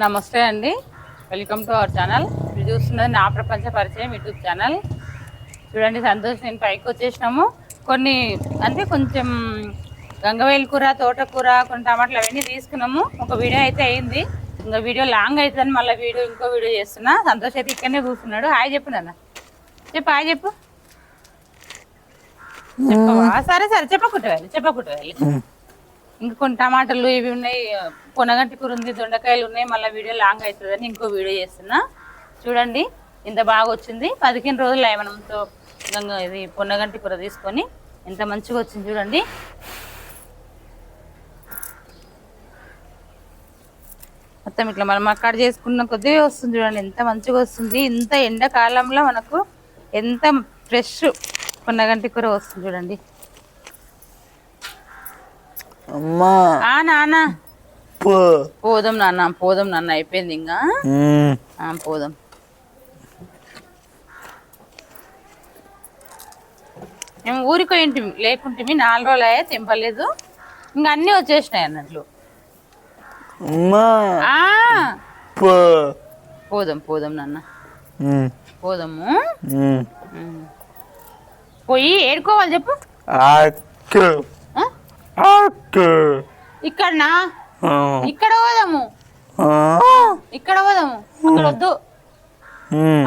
నమస్తే అండి. Welcome to our channel మీరు చూస్తున్నది నా ప్రపంచ పరిచయం యూట్యూబ్ ఛానల్ చూడండి సంతోష్ నేను పైకి వచ్చేసినాము. కొన్ని అంటే కొంచెం గంగవేలు కూర తోటకూర కొన్ని టమాటాలు అవన్నీ తీసుకున్నాము. ఒక వీడియో అయితే అయింది. ఇంకా వీడియో లాంగ్ అవుతుందని మళ్ళీ వీడియో ఇంకో వీడియో చేస్తున్నా. సంతోష్ అయితే ఇక్కడనే కూర్చున్నాడు. హాయ్ చెప్పు నాన్న. చెప్పు హాయ్ చెప్పు. చెప్పవా? సరే సరే. చెప్పకుంటే చెప్పకుంటే ఇంకా కొన్ని టమాటాలు ఇవి ఉన్నాయి. కొనగంటి కూర ఉంది దొండకాయలు ఉన్నాయి. మళ్ళీ వీడియో లాంగ్ అవుతుందని ఇంకో వీడియో చేస్తున్నా. చూడండి ఇంత బాగా వచ్చింది. పదిహేను రోజులు అయ్యాయి ఇది పొన్నగంటి కూర తీసుకొని ఎంత మంచిగా వచ్చింది చూడండి. మొత్తం ఇట్లా మనం అక్కడ చేసుకున్న కొద్దిగా వస్తుంది చూడండి. ఎంత మంచిగా వస్తుంది. ఇంత ఎండాకాలంలో మనకు ఎంత ఫ్రెష్ పొన్నగంటి కూర వస్తుంది చూడండి. అమ్మా. ఆ నాన్న. పో. పోదాం నాన్న. పోదాం నాన్న. అయిపోయింది ఇంకా. ఆ, పోదాం. మేము ఊరికి పోయింటి లేకుంటే నాలుగు రోజులు అయ్యా తెంపలేదు. ఇంకా అన్నీ వచ్చేసినాయి అన్నట్లు. అమ్మా. ఆ, పో. పోదాం పోదాం నాన్న. పోదాము. ఉమ్. పోయి ఏడుకోవాలి చెప్పు. ఇక్కడనా. ఇక్కడ పోదాము. ఇక్కడ పోదాము. అక్కడ వద్దు.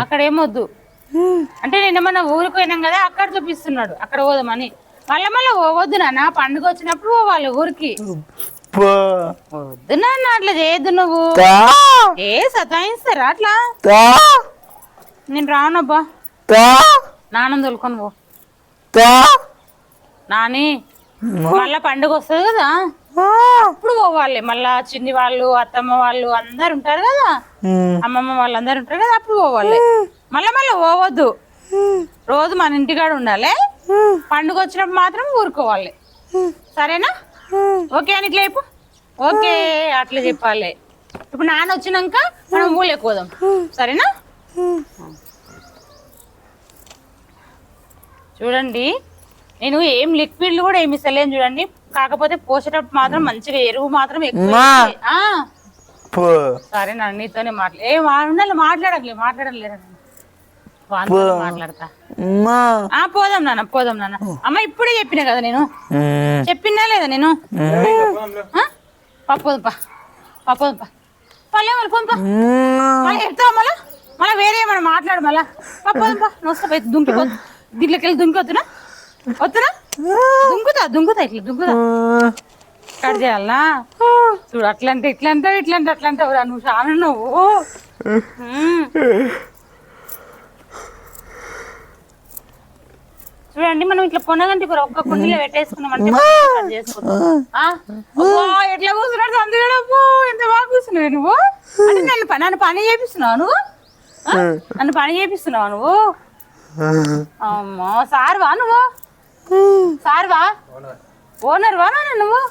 అక్కడ ఏమొద్దు అంటే నేను ఏమన్నా ఊరికి పోయినాం కదా అక్కడ చూపిస్తున్నాడు. అక్కడ పోదామని. మళ్ళీ మళ్ళీ పోవద్దు నాన్న. పండుగ వచ్చినప్పుడు పోవాలి ఊరికి. వద్దు నాన్న అట్లా చేయొద్దు నువ్వు. ఏ సతాయిస్తారా అట్లా? నేను రానబ్బా. నాన్న తోలుకొని పో. నాని. మళ్ళా పండుగ వస్తుంది కదా? అప్పుడు పోవాలి. మళ్ళా చిన్ని వాళ్ళు అత్తమ్మ వాళ్ళు అందరు ఉంటారు కదా? మ్మ్. అమ్మమ్మ వాళ్ళందరూ ఉంటారు కదా? అప్పుడు పోవాలి. మళ్ళా మళ్ళీ పోవద్దు. రోజు మన ఇంటికాడ ఉండాలి. పండుగ వచ్చినప్పుడు మాత్రం ఊరుకోవాలి. సరేనా? ఓకే అని ఇట్లా చెప్పు. ఓకే అట్లా చెప్పాలి. ఇప్పుడు నాన్న వచ్చినాక మనం ఊళ్ళో పోదాం. సరేనా? చూడండి. నేను ఏం లిక్విడ్లు కూడా ఏమి ఇస్తలేను చూడండి. కాకపోతే పోసేటప్పుడు మాత్రం మంచిగా ఎరువు మాత్రం ఎక్కువ మా. ఆ. సరే నాన్న నీతోనే మాట్లా ఏ ఉండాలి మాట్లాడట్లే మాట్లాడలేరు మాట్లాడతా. అమ్మా ఆ పోదాం నాన్న పోదాం నాన్న. అమ్మ ఇప్పుడే చెప్పినా కదా నేను. చెప్పినా లేదా నేను? ఆ? పా పోదాం పా. పా పోదాం పా. పల్లె వాళ్ళు పోదాం పా. మ్మ్. మళ్ళీ చెప్తావా మళ్ళా? మళ్ళీ వేరే ఏమైనా మాట్లాడు మళ్ళా. పా పోదాం పా. నొస్తా పోయి దుంకి దీంట్లోకి వెళ్ళి దుంకి వద్దునా దుంకుతా దుంకుతా ఇట్లా దుంకుతా. కట్ చేయాలనా చూడు అట్లా అంటే ఇట్లా అంటావు ఇట్లా అంటే అట్లా అంటావు నువ్వు చాలా నువ్వు. చూడండి మనం ఇట్లా పొన్నగంటి కూర ఒక్క కుండీలో పెట్టేసుకున్నాం అంటే ఎట్లా కూర్చున్నాడు అబ్బో ఎంత బాగా కూర్చున్నావు నువ్వు? అంటే నన్ను ప- నన్ను పని చేపిస్తున్నావు నువ్వు? నన్ను పని చేపిస్తున్నావు నువ్వు? అమ్మో సార్వా నువ్వు? సార్వా ఓనర్ వా నాన్న నువ్వు?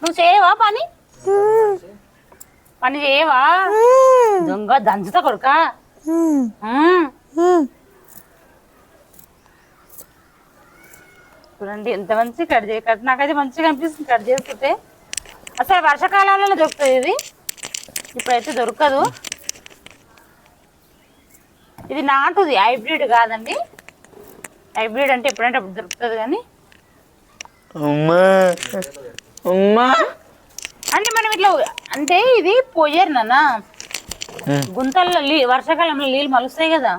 నువ్వు చేయవా పని? పని చేయవా? దొంగ దంచుతా కొడుక? చూడండి ఎంత మంచి కట్ చేయ కట్ నాకైతే మంచిగా అనిపిస్తుంది కట్ చేసుకుంటే అసలు వర్షాకాలంలో దొరుకుతుంది ఇది? ఇప్పుడైతే దొరకదు. ఇది నాటుది హైబ్రిడ్ కాదండి. హైబ్రిడ్ అంటే ఎప్పుడంటే అప్పుడు దొరుకుతుంది కానీ. అమ్మా. అమ్మా. అంటే మనం ఇట్లా అంటే ఇది పొయ్యరు నాన్న. గుంతల్లో వర్షాకాలంలో నీళ్ళు మలుస్తాయి కదా.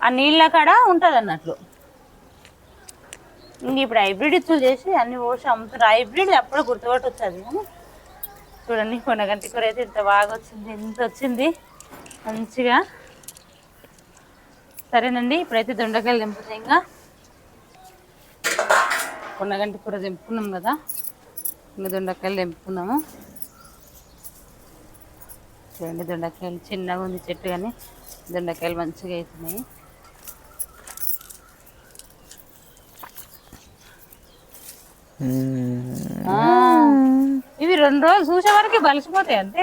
ఆ నీళ్ళ కాడ ఉంటుంది అన్నట్లు. ఇంక ఇప్పుడు హైబ్రిడ్ ఇచ్చులు చేసి అన్ని పోసి అమ్ముతారు. హైబ్రిడ్ అప్పుడు గుర్తుపట్టి వచ్చేది చూడండి కొనగంటి కూర అయితే ఇంత బాగా వచ్చింది ఎంత వచ్చింది. మంచిగా. సరేనండి ఇప్పుడైతే దొండకాయలు దింపుతాయి ఇంకా. కొన్నగంటి కూర దింపుకున్నాం కదా ఇంకా దొండకాయలు దింపుకున్నాము. చూడండి దొండకాయలు చిన్నగా ఉంది చెట్టు కానీ దొండకాయలు మంచిగా అవుతున్నాయి ఇవి రెండు రోజులు చూసే వరకు బలిసిపోతాయి అంతే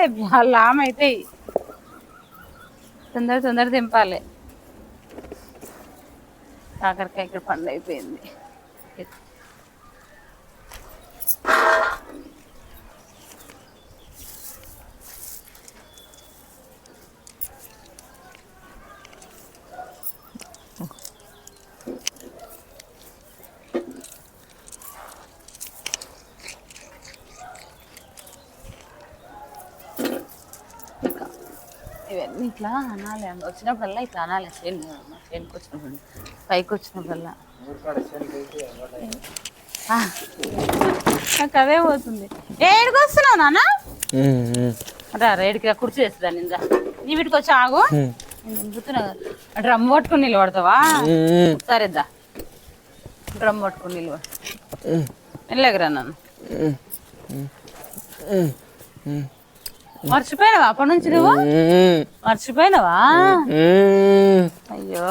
లామ్ అవుతాయి తొందర తొందర దింపాలి. కాకరకాయ ఇక్కడ పండు అయిపోయింది. ఇవన్నీ ఇట్లా అనాలి. వచ్చినప్పుడల్లా ఇట్లా అనాలి. చేయలేదు చేనుకి వచ్చినప్పుడు పైకి వచ్చినప్పుడల్లా నాకు అదే పోతుంది. ఏడికి వస్తున్నావు నాన్న? రా రేడికి రా కుర్చీ వేస్తుందా నిందా. నీ వీటికి వచ్చి ఆగు. డ్రమ్ పట్టుకుని నిలబడతావా? సరే దా. డ్రమ్ పట్టుకుని నిలబడ. వెళ్ళగరా నన్ను. మర్చిపోయినావా? అప్పటి నుంచి నువ్వు? మర్చిపోయినావా? అయ్యో.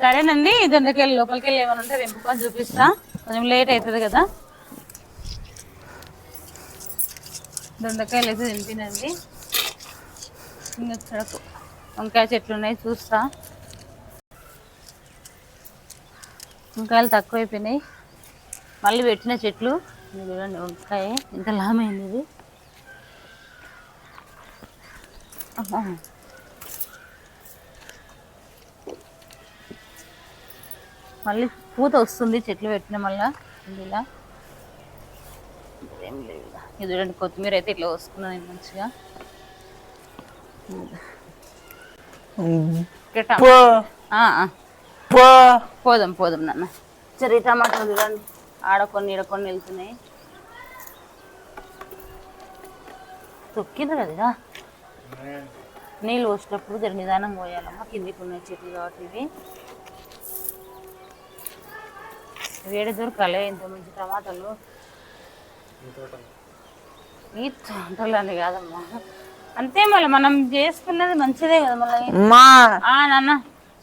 సరేనండి ఇదందుకు వెళ్ళి లోపలికి వెళ్ళి ఏమైనా ఉంటే వెంపుకొని చూపిస్తా. కొంచెం లేట్ అవుతుంది కదా. దొండకాయలు అయితే తింపినండి ఇంకా వంకాయ చెట్లు ఉన్నాయి చూస్తా. వంకాయలు తక్కువైపోయినాయి. మళ్ళీ పెట్టిన చెట్లు. చూడండి వంకాయ. ఇంత లామైంది ఇది అమ్మా మళ్ళీ పూత వస్తుంది చెట్లు పెట్టిన మళ్ళా ఇలా ఏం లేదు. ఇది చూడండి కొత్తిమీర అయితే ఇట్లా వస్తున్నాను నేను మంచిగా. పోదాం పోదాం నాన్న. సరే ఈ టమాటాలు చూడండి. ఆడ కొన్ని ఈడ కొన్ని వెళ్తున్నాయి. తొక్కింది కదా. నీళ్ళు పోసేటప్పుడు జర నిదానం పోయాలమ్మా. కిందికి ఉన్నాయి చెట్లు కాబట్టి ఇవి. వేడి దొరకాలే ఇంత మంచి టమాటాలు. ఈ తోటలు అని కాదమ్మా. అంతే మళ్ళీ మనం చేసుకున్నది మంచిదే కదా మళ్ళీ. నాన్న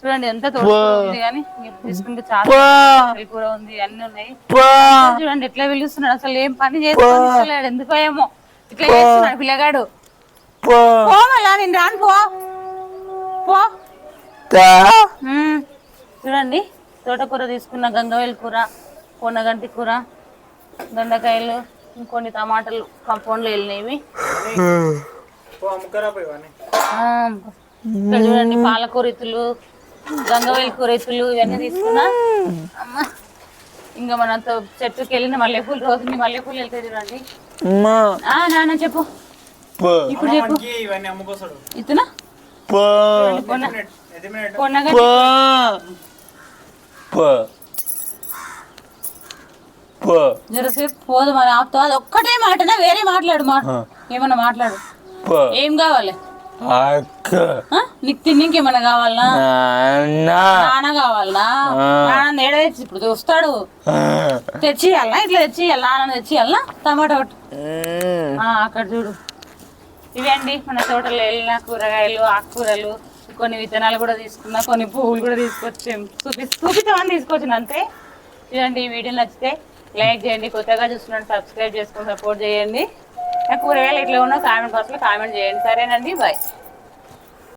చూడండి ఎంత తోట ఉంది కానీ మీరు తీసుకుంటే చాలా. కూర ఉంది అన్ని ఉన్నాయి. చూడండి ఎట్లా పిలుస్తున్నాడు అసలు ఏం పని చేసుకోలేడు ఎందుకో ఏమో. ఇట్లా చేస్తున్నాడు పిల్లగాడు. పో. పో మళ్ళా నేను రాను పో. పో. తా. మ్మ్. చూడండి తోటకూర తీసుకున్న గంగవేలు కూర పొన్నగంటి కూర దొండకాయలు ఇంకొన్ని టమాటాలు కంపౌండ్లో వెళ్ళినవి. చూడండి పాలకూర ఇత్తులు గంగవేలు కూర ఇత్తులు ఇవన్నీ తీసుకున్నా. అమ్మా ఇంకా మన తో- చెట్టుకి వెళ్ళిన మల్లెపూలు రోజుని మల్లెపూలు వెళ్తాయి చూడండి నాన్న చెప్పు. ఇప్పుడు చెప్పు. ఇవన్నీ అమ్ముకోసాడు ఇతనా? జరసేపు పోదు మరి ఆపుతావు అది ఒక్కటే మాటనా? వేరే మాట్లాడు మాట ఏమన్నా మాట్లాడు. ఏం కావాలి? అక్క? నీకు తిన్నికి ఏమన్నా కావాలనా నాన్న కావాలనా నాన్న ఏడ తెచ్చి ఇప్పుడు వస్తాడు. తెచ్చియాలనా ఇట్లా తెచ్చియాలా? నాన్న తెచ్చియాలనా టమాటా ఒకటి ఆ, అక్కడ చూడు. ఇవండి మన తోటలో వెళ్ళిన కూరగాయలు ఆకుకూరలు కొన్ని విత్తనాలు కూడా తీసుకున్నా కొన్ని పువ్వులు కూడా తీసుకొచ్చాం. చూపి చూపిస్తామని తీసుకొచ్చిన అంతే. ఇదండి ఈ వీడియో నచ్చితే లైక్ చేయండి కొత్తగా చూస్తున్నాను సబ్స్క్రైబ్ చేసుకొని సపోర్ట్ చేయండి. కూరగాయలు ఎట్లా ఉన్నా కామెంట్ బాక్స్లో కామెంట్ చేయండి. సరేనండి బాయ్.